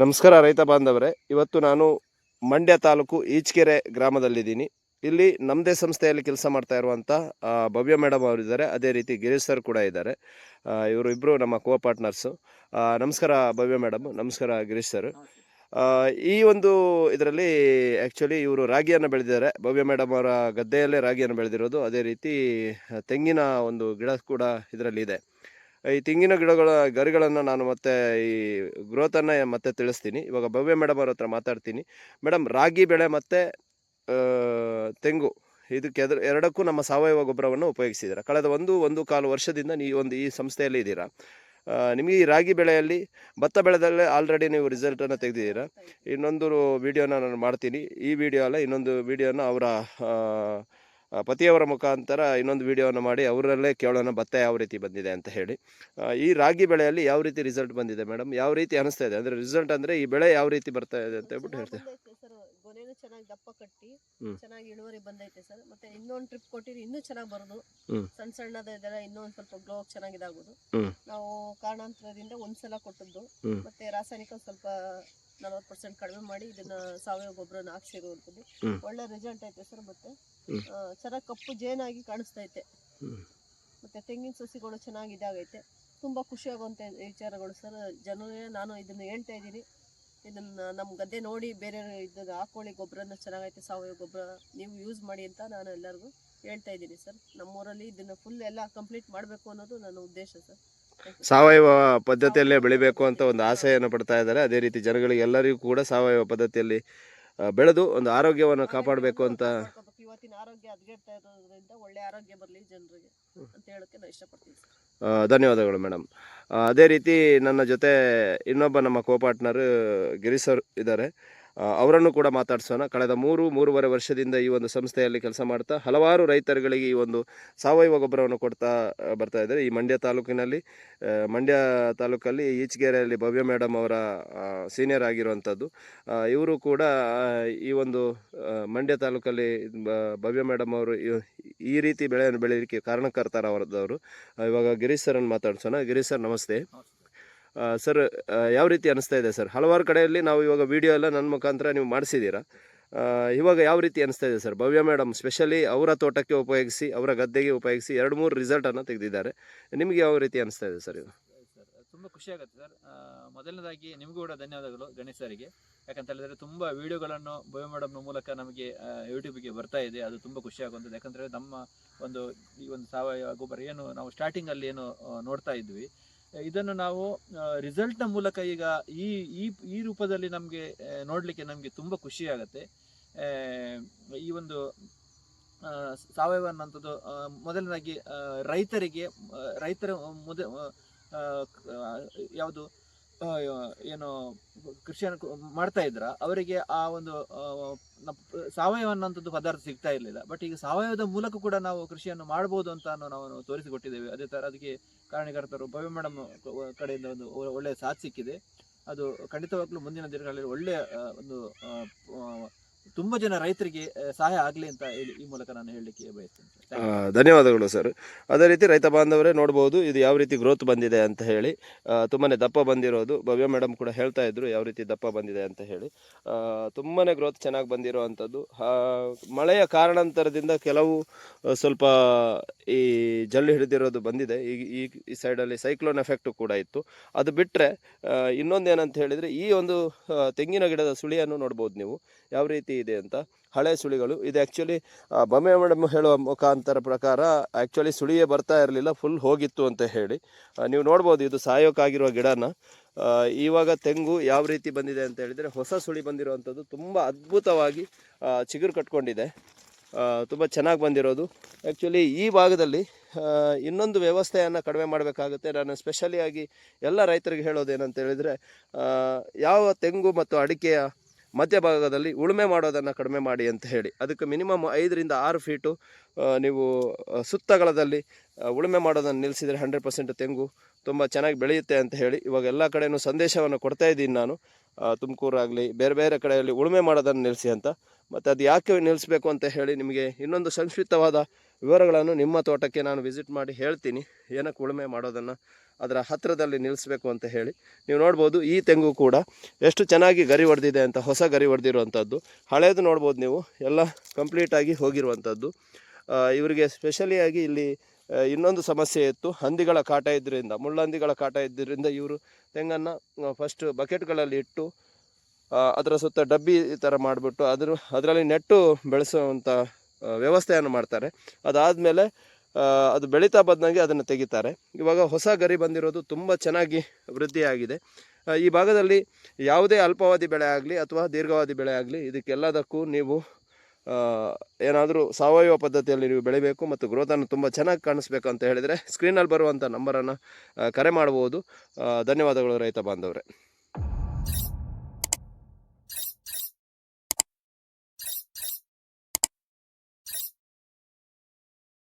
ನಮಸ್ಕಾರ ರೈತ ಬಾಂಧವರೇ. ಇವತ್ತು ನಾನು ಮಂಡ್ಯ ತಾಲೂಕು ಈಚಕೆರೆ ಗ್ರಾಮದಲ್ಲಿದ್ದೀನಿ. ಇಲ್ಲಿ ನಮ್ಮದೇ ಸಂಸ್ಥೆಯಲ್ಲಿ ಕೆಲಸ ಮಾಡ್ತಾ ಇರುವಂಥ ಭವ್ಯ ಮೇಡಮ್ ಅವರಿದ್ದಾರೆ. ಅದೇ ರೀತಿ ಗಿರೀಶ್ ಸರ್ ಕೂಡ ಇದ್ದಾರೆ. ಇವರು ಇಬ್ಬರು ನಮ್ಮ ಕೋ ಪಾರ್ಟ್ನರ್ಸು. ನಮಸ್ಕಾರ ಭವ್ಯ ಮೇಡಮ್ ನಮಸ್ಕಾರ ಗಿರೀಶ್ ಸರ್. ಈ ಒಂದು ಇದರಲ್ಲಿ ಆ್ಯಕ್ಚುಲಿ ಇವರು ರಾಗಿಯನ್ನು ಬೆಳೆದಿದ್ದಾರೆ. ಭವ್ಯ ಮೇಡಮ್ ಅವರ ಗದ್ದೆಯಲ್ಲೇ ರಾಗಿಯನ್ನು ಬೆಳೆದಿರೋದು. ಅದೇ ರೀತಿ, ತೆಂಗಿನ ಒಂದು ಗಿಡ ಕೂಡ ಇದರಲ್ಲಿ ಇದೆ. ಈ ತೆಂಗಿನ ಗಿಡಗಳ ಗರಿಗಳನ್ನು ನಾನು ಮತ್ತೆ ಈ ಗ್ರೋತನ್ನು ಮತ್ತೆ ತಿಳಿಸ್ತೀನಿ. ಇವಾಗ ಭವ್ಯ ಮೇಡಮ್ ಅವ್ರ ಹತ್ರ ಮಾತಾಡ್ತೀನಿ. ಮೇಡಮ್ ರಾಗಿ ಬೆಳೆ ಮತ್ತು ತೆಂಗು ಇದಕ್ಕೆ ಎದ್ರ ಎರಡಕ್ಕೂ ನಮ್ಮ ಸಾವಯವ ಗೊಬ್ಬರವನ್ನು ಉಪಯೋಗಿಸಿದ್ದೀರಾ ಕಳೆದ ಒಂದು ಒಂದು ಕಾಲು ವರ್ಷದಿಂದ ನೀವು ಒಂದು ಈ ಸಂಸ್ಥೆಯಲ್ಲಿ ಇದ್ದೀರಾ. ನಿಮಗೆ ಈ ರಾಗಿ ಬೆಳೆಯಲ್ಲಿ ಭತ್ತ ಬೆಳೆದಲ್ಲೇ ಆಲ್ರೆಡಿ ನೀವು ರಿಸಲ್ಟನ್ನು ತೆಗೆದಿದ್ದೀರಾ. ಇನ್ನೊಂದು ವಿಡಿಯೋನ ನಾನು ಮಾಡ್ತೀನಿ. ಈ ವಿಡಿಯೋ ಅಲ್ಲ ಇನ್ನೊಂದು ವಿಡಿಯೋನ ಅವರ ಪತಿಯವರ ಮುಖಾಂತರ ಇನ್ನೊಂದು ವಿಡಿಯೋನ ಮಾಡಿ ಅವರಲ್ಲೇ ಕೇಳೋಣ ಭತ್ತ ಯಾವ ರೀತಿ ಬಂದಿದೆ ಅಂತ ಹೇಳಿ. ಈ ರಾಗಿ ಬೆಳೆಯಲ್ಲಿ ಯಾವ ರೀತಿ ರಿಸಲ್ಟ್ ಬಂದಿದೆ ಮೇಡಮ್ ಯಾವ ರೀತಿ ಅನಿಸ್ತಾ ಇದೆ? ಅಂದರೆ ರಿಸಲ್ಟ್ ಅಂದರೆ ಈ ಬೆಳೆ ಯಾವ ರೀತಿ ಬರ್ತಾ ಇದೆ ಅಂತ ಹೇಳ್ಬಿಟ್ಟು ಹೇಳ್ತೇವೆ ಚೆನ್ನಾಗಿ ದಪ್ಪ ಕಟ್ಟಿ ಚೆನ್ನಾಗಿ ಇಳುವರಿ ಬಂದೈತೆ ಸರ್ ಮತ್ತೆ ಇನ್ನೊಂದು ಟ್ರಿಪ್ ಕೊಟ್ಟಿರಿ ಇನ್ನೂ ಚೆನ್ನಾಗಿ ಬರೋದು. ಸಣ್ಣ ಸಣ್ಣದ ಇದೆಲ್ಲ ಇನ್ನೂ ಒಂದ್ ಸ್ವಲ್ಪ ಗ್ಲೋ ಚೆನ್ನಾಗಿ ಇದಾಗೋದು ನಾವು ಕಾರಣಾಂತರದಿಂದ ಒಂದ್ಸಲ ಕೊಟ್ಟದ್ದು. ಮತ್ತೆ ರಾಸಾಯನಿಕ ಸ್ವಲ್ಪ ನಲವತ್ತು ಪರ್ಸೆಂಟ್ ಕಡಿಮೆ ಮಾಡಿ ಇದನ್ನ ಸಾವಯವ ಗೊಬ್ಬರನ ಹಾಕ್ಸಿರುವಂಥದ್ದು. ಒಳ್ಳೆ ರಿಸಲ್ಟ್ ಐತೆ ಸರ್ ಮತ್ತೆ. ಚೆನ್ನಾಗಿ ಕಪ್ಪು ಜೇನಾಗಿ ಕಾಣಿಸ್ತೈತೆ. ಇದೆ ಮತ್ತೆ ತೆಂಗಿನ ಸಸಿಗಳು ಚೆನ್ನಾಗಿ ಇದಾಗೈತೆ ತುಂಬಾ ಖುಷಿ ಆಗುವಂತ ವಿಚಾರಗಳು ಸರ್. ಜನರೇ ನಾನು ಇದನ್ನ ಹೇಳ್ತಾ ಇದ್ದೀನಿ. ಇದನ್ನ ನಮ್ಮ ಗದ್ದೆ ನೋಡಿ ಬೇರೆ ಇದನ್ನ ಹಾಕೊಳ್ಳಿ ಗೊಬ್ಬರನ ಚೆನ್ನಾಗೈತೆ ಸಾವಯವ ಗೊಬ್ಬರ ನೀವು ಯೂಸ್ ಮಾಡಿ ಅಂತ ನಾನು ಎಲ್ಲರಿಗೂ ಹೇಳ್ತಾ ಇದ್ದೀನಿ ಸರ್. ನಮ್ಮೂರಲ್ಲಿ ಇದನ್ನ ಫುಲ್ ಎಲ್ಲ ಕಂಪ್ಲೀಟ್ ಮಾಡಬೇಕು ಅನ್ನೋದು ನನ್ನ ಉದ್ದೇಶ ಸರ್. ಸಾವಯವ ಪದ್ಧತಿಯಲ್ಲೇ ಬೆಳಿಬೇಕು ಅಂತ ಒಂದು ಆಸೆಯನ್ನು ಪಡ್ತಾ ಇದ್ದಾರೆ. ಅದೇ ರೀತಿ ಜನಗಳಿಗೆ ಎಲ್ಲರಿಗೂ ಕೂಡ ಸಾವಯವ ಪದ್ಧತಿಯಲ್ಲಿ ಬೆಳೆದು ಒಂದು ಆರೋಗ್ಯವನ್ನು ಕಾಪಾಡಬೇಕು ಅಂತ. ಇವತ್ತಿನ ಆರೋಗ್ಯ ಹದಗೆಡ್ತಾ ಇರೋದ್ರಿಂದ ಒಳ್ಳೆ ಆರೋಗ್ಯ ಬರಲಿ ಜನರಿಗೆ ಅಂತ ಹೇಳಕ್ಕೆ ನಾನು ಇಷ್ಟಪಡ್ತೀನಿ ಸರ್. ಧನ್ಯವಾದಗಳು ಮೇಡಮ್ ಅದೇ ರೀತಿ ನನ್ನ ಜೊತೆ ಇನ್ನೊಬ್ಬ ನಮ್ಮ ಕೋ ಪಾರ್ಟ್ನರ್ ಗಿರೀಶ್ ಸರ್ ಇದ್ದಾರೆ. ಅವರನ್ನು ಕೂಡ ಮಾತಾಡಿಸೋಣ. ಕಳೆದ ಮೂರು, ಮೂರುವರೆ ವರ್ಷದಿಂದ ಈ ಒಂದು ಸಂಸ್ಥೆಯಲ್ಲಿ ಕೆಲಸ ಮಾಡ್ತಾ ಹಲವಾರು ರೈತರುಗಳಿಗೆ ಈ ಒಂದು ಸಾವಯವ ಗೊಬ್ಬರವನ್ನು ಕೊಡ್ತಾ ಬರ್ತಾ ಇದ್ದಾರೆ. ಈ ಮಂಡ್ಯ ತಾಲೂಕಿನಲ್ಲಿ ಮಂಡ್ಯ ತಾಲೂಕಲ್ಲಿ ಈಚಗೆರೆಯಲ್ಲಿ ಭವ್ಯ ಮೇಡಮ್ ಅವರ ಸೀನಿಯರ್ ಆಗಿರುವಂಥದ್ದು. ಇವರು ಕೂಡ ಈ ಒಂದು ಮಂಡ್ಯ ತಾಲೂಕಲ್ಲಿ ಭವ್ಯ ಮೇಡಮ್ ಅವರು ಈ- ರೀತಿ ಬೆಳೆಯನ್ನು ಬೆಳೆಯಲಿಕ್ಕೆ ಕಾರಣಕರ್ತರ ಅವರದವರು ಇವಾಗ ಗಿರೀಶ್ ಸರನ್ನು ಮಾತಾಡ್ಸೋಣ. ಗಿರೀಶ್ ಸರ್ ನಮಸ್ತೆ. ಸರ್ ಯಾವ ರೀತಿ ಅನಿಸ್ತಾ ಇದೆ ಸರ್? ಹಲವಾರು ಕಡೆಯಲ್ಲಿ ನಾವು ಇವಾಗ ವಿಡಿಯೋ ಎಲ್ಲ ನನ್ನ ಮುಖಾಂತರ ನೀವು ಮಾಡಿಸಿದ್ದೀರಾ. ಇವಾಗ ಯಾವ ರೀತಿ ಅನಿಸ್ತಾ ಇದೆ ಸರ್? ಭವ್ಯ ಮೇಡಮ್ ಸ್ಪೆಷಲಿ ಅವರ ತೋಟಕ್ಕೆ ಉಪಯೋಗಿಸಿ, ಅವರ ಗದ್ದೆಗೆ ಉಪಯೋಗಿಸಿ ಎರಡು ಮೂರು ರಿಸಲ್ಟನ್ನು ತೆಗೆದಿದ್ದಾರೆ. ನಿಮಗೆ ಯಾವ ರೀತಿ ಅನಿಸ್ತಾ ಇದೆ ಸರ್ ಇದು? ತುಂಬ ಖುಷಿ ಆಗುತ್ತೆ ಸರ್. ಮೊದಲನೇದಾಗಿ ನಿಮಗೂ ಕೂಡ ಧನ್ಯವಾದಗಳು ಗಣೇಶ್ ಸರಿಗೆ. ಯಾಕಂತ ಹೇಳಿದ್ರೆ ತುಂಬ ವಿಡಿಯೋಗಳನ್ನು ಭವ್ಯ ಮೇಡಮ್ನ ಮೂಲಕ ನಮಗೆ ಯೂಟ್ಯೂಬಿಗೆ ಬರ್ತಾ ಇದೆ. ಅದು ತುಂಬ ಖುಷಿ ಆಗುವಂಥದ್ದು. ಯಾಕಂದರೆ ನಮ್ಮ ಒಂದು ಈ ಒಂದು ಸಾವಯವ ಗೊಬ್ಬರ ಏನು ನಾವು ಸ್ಟಾರ್ಟಿಂಗಲ್ಲಿ ಏನು ನೋಡ್ತಾ ಇದ್ವಿ. ಇದನ್ನು ನಾವು ರಿಸಲ್ಟ್ನ ಮೂಲಕ ಈಗ ಈ ಈ ಈ ರೂಪದಲ್ಲಿ ನಮಗೆ ನೋಡಲಿಕ್ಕೆ ನಮಗೆ ತುಂಬ ಖುಷಿ ಈ ಒಂದು ಸಾವಯವ ಅನ್ನೋಂಥದ್ದು ಮೊದಲನೇದಾಗಿ ರೈತರಿಗೆ ರೈತರ ಮುದ ಯಾವುದು ಏನು ಕೃಷಿಯನ್ನು ಮಾಡ್ತಾ ಇದ್ರ, ಅವರಿಗೆ ಆ ಒಂದು ಸಾವಯವ ಅನ್ನೋಂಥದ್ದು ಪದಾರ್ಥ ಸಿಗ್ತಾ ಇರಲಿಲ್ಲ. ಬಟ್ ಈಗ ಸಾವಯವದ ಮೂಲಕ ಕೂಡ ನಾವು ಕೃಷಿಯನ್ನು ಮಾಡಬಹುದು ಅಂತ ನಾವು ತೋರಿಸಿಕೊಟ್ಟಿದ್ದೇವೆ. ಅದೇ ತರ ಅದಕ್ಕೆ ಕಾರಣಕರ್ತರು ಭವ್ಯ ಮೇಡಮ್ ಕಡೆಯಿಂದ ಒಂದು ಒಳ್ಳೆಯ ಸಾಥ್ ಸಿಕ್ಕಿದೆ. ಅದು ಖಂಡಿತವಾಗ್ಲೂ ಮುಂದಿನ ದಿನಗಳಲ್ಲಿ ಒಳ್ಳೆಯ ಒಂದು ತುಂಬಾ ಜನ ರೈತರಿಗೆ ಸಹಾಯ ಆಗಲಿ ಅಂತ ಹೇಳಿ ಈ ಮೂಲಕ ನಾನು ಹೇಳಲಿಕ್ಕೆ ಬಯಸ್ತೇನೆ ಧನ್ಯವಾದಗಳು ಸರ್. ಅದೇ ರೀತಿ ರೈತ ಬಾಂಧವರೇ ನೋಡ್ಬೋದು ಇದು ಯಾವ ರೀತಿ ಗ್ರೋತ್ ಬಂದಿದೆ ಅಂತ ಹೇಳಿ. ತುಂಬಾ ದಪ್ಪ ಬಂದಿರೋದು ಭವ್ಯ ಮೇಡಮ್ ಕೂಡ ಹೇಳ್ತಾ ಇದ್ರು ಯಾವ ರೀತಿ ದಪ್ಪ ಬಂದಿದೆ ಅಂತ ಹೇಳಿ. ತುಂಬಾ ಗ್ರೋತ್ ಚೆನ್ನಾಗಿ ಬಂದಿರೋ ಅಂಥದ್ದು ಆ, ಮಳೆಯ ಕಾರಣಾಂತರದಿಂದ ಕೆಲವು ಸ್ವಲ್ಪ ಈ ಜಲ್ಲು ಹಿಡಿದಿರೋದು ಬಂದಿದೆ. ಈ ಈ ಈ ಸೈಡಲ್ಲಿ ಸೈಕ್ಲೋನ್ ಎಫೆಕ್ಟು ಕೂಡ ಇತ್ತು. ಅದು ಬಿಟ್ಟರೆ ಇನ್ನೊಂದೇನಂತ ಹೇಳಿದರೆ ಈ ಒಂದು ತೆಂಗಿನ ಗಿಡದ ಸುಳಿಯನ್ನು ನೋಡ್ಬೋದು ನೀವು. ಯಾವ ರೀತಿ ಇದೆ ಅಂತ ಹಳೆ ಸುಳಿಗಳು. ಇದು ಆ್ಯಕ್ಚುಲಿ ಬೊಮ್ಮೆ ಮೇಡಮ್ ಹೇಳುವ ಮುಖಾಂತರ ಪ್ರಕಾರ ಆ್ಯಕ್ಚುಲಿ ಸುಳಿಯೇ ಬರ್ತಾ ಇರಲಿಲ್ಲ ಫುಲ್ ಹೋಗಿತ್ತು ಅಂತ ಹೇಳಿ. ನೀವು ನೋಡ್ಬೋದು, ಇದು ಸಾಯೋಕ್ಕಾಗಿರುವ ಗಿಡನ. ಇವಾಗ ತೆಂಗು ಯಾವ ರೀತಿ ಬಂದಿದೆ ಅಂತ ಹೇಳಿದರೆ ಹೊಸ ಸುಳಿ ಬಂದಿರುವಂಥದ್ದು ತುಂಬ ಅದ್ಭುತವಾಗಿ ಚಿಗುರು ಕಟ್ಕೊಂಡಿದೆ. ತುಂಬ ಚೆನ್ನಾಗಿ ಬಂದಿರೋದು. ಆ್ಯಕ್ಚುಲಿ ಈ ಭಾಗದಲ್ಲಿ ಇನ್ನೊಂದು ವ್ಯವಸ್ಥೆಯನ್ನು ಕಡಿಮೆ ಮಾಡಬೇಕಾಗುತ್ತೆ. ನಾನು ಸ್ಪೆಷಲಿಯಾಗಿ ಎಲ್ಲ ರೈತರಿಗೆ ಹೇಳೋದು ಏನಂತ ಹೇಳಿದರೆ ಯಾವ ತೆಂಗು ಮತ್ತು ಅಡಿಕೆಯ ಮಧ್ಯಭಾಗದಲ್ಲಿ ಉಳುಮೆ ಮಾಡೋದನ್ನು ಕಡಿಮೆ ಮಾಡಿ ಅಂತ ಹೇಳಿ. ಅದಕ್ಕೆ ಮಿನಿಮಮ್ ಐದರಿಂದ ಆರು ಫೀಟು ನೀವು ಸುತ್ತಗಳದಲ್ಲಿ ಉಳುಮೆ ಮಾಡೋದನ್ನು ನಿಲ್ಲಿಸಿದರೆ ಹಂಡ್ರೆಡ್ ಪರ್ಸೆಂಟ್ ತೆಂಗು ತುಂಬ ಚೆನ್ನಾಗಿ ಬೆಳೆಯುತ್ತೆ ಅಂತ ಹೇಳಿ ಇವಾಗ ಎಲ್ಲ ಕಡೆಯೂ ಸಂದೇಶವನ್ನು ಕೊಡ್ತಾ ಇದ್ದೀನಿ ನಾನು. ತುಮಕೂರಾಗಲಿ, ಬೇರೆ ಬೇರೆ ಕಡೆಯಲ್ಲಿ ಉಳುಮೆ ಮಾಡೋದನ್ನು ನಿಲ್ಲಿಸಿ ಅಂತ. ಮತ್ತು ಅದು ಯಾಕೆ ನಿಲ್ಲಿಸಬೇಕು ಅಂತ ಹೇಳಿ ನಿಮಗೆ ಇನ್ನೊಂದು ಸಂಕ್ಷಿಪ್ತವಾದ ವಿವರಗಳನ್ನು ನಿಮ್ಮ ತೋಟಕ್ಕೆ ನಾನು ವಿಸಿಟ್ ಮಾಡಿ ಹೇಳ್ತೀನಿ. ಏನಕ್ಕೆ ಉಳುಮೆ ಮಾಡೋದನ್ನು ಅದರ ಹತ್ತಿರದಲ್ಲಿ ನಿಲ್ಲಿಸಬೇಕು ಅಂತ ಹೇಳಿ. ನೀವು ನೋಡ್ಬೋದು ಈ ತೆಂಗು ಕೂಡ ಎಷ್ಟು ಚೆನ್ನಾಗಿ ಗರಿ ಹೊಡೆದಿದೆ ಅಂತ, ಹೊಸ ಗರಿ ಹೊಡೆದಿರುವಂಥದ್ದು ಹಳೇದು ನೋಡ್ಬೋದು ನೀವು, ಎಲ್ಲ ಕಂಪ್ಲೀಟಾಗಿ ಹೋಗಿರುವಂಥದ್ದು ಇವರಿಗೆ ಸ್ಪೆಷಲಿಯಾಗಿ ಇಲ್ಲಿ ಇನ್ನೊಂದು ಸಮಸ್ಯೆ ಇತ್ತು. ಹಂದಿಗಳ ಕಾಟ ಇದ್ದರಿಂದ ಮುಳ್ಳಂದಿಗಳ ಕಾಟ ಇದ್ದರಿಂದ ಇವರು ತೆಂಗನ್ನು ಫಸ್ಟ್ ಬಕೆಟ್ಗಳಲ್ಲಿ ಇಟ್ಟು ಅದರ ಸುತ್ತ ಡಬ್ಬಿ ಈ ಥರ ಮಾಡಿಬಿಟ್ಟು ಅದ್ರ, ಅದರಲ್ಲಿ ನೆಟ್ಟು ಬೆಳೆಸುವಂಥ ವ್ಯವಸ್ಥೆಯನ್ನು ಮಾಡ್ತಾರೆ. ಅದಾದಮೇಲೆ ಅದು ಬೆಳೀತಾ ಬಂದಂಗೆ ಅದನ್ನು ತೆಗಿತಾರೆ. ಇವಾಗ ಹೊಸ ಗರಿ ಬಂದಿರೋದು ತುಂಬ ಚೆನ್ನಾಗಿ ವೃದ್ಧಿಯಾಗಿದೆ. ಈ ಭಾಗದಲ್ಲಿ ಯಾವುದೇ ಅಲ್ಪಾವಧಿ ಬೆಳೆ ಆಗಲಿ ಅಥವಾ ದೀರ್ಘಾವಧಿ ಬೆಳೆ ಆಗಲಿ, ಇದಕ್ಕೆಲ್ಲದಕ್ಕೂ ನೀವು ಏನಾದರೂ ಸಾವಯವ ಪದ್ಧತಿಯಲ್ಲಿ ನೀವು ಬೆಳಿಬೇಕು ಮತ್ತು ಗ್ರೋತನ್ನು ತುಂಬ ಚೆನ್ನಾಗಿ ಕಾಣಿಸ್ಬೇಕು ಅಂತ ಹೇಳಿದರೆ ಸ್ಕ್ರೀನಲ್ಲಿ ಬರುವಂಥ ನಂಬರನ್ನು ಕರೆ ಮಾಡ್ಬೋದು ಧನ್ಯವಾದಗಳು ರೈತ ಬಾಂಧವರೇ.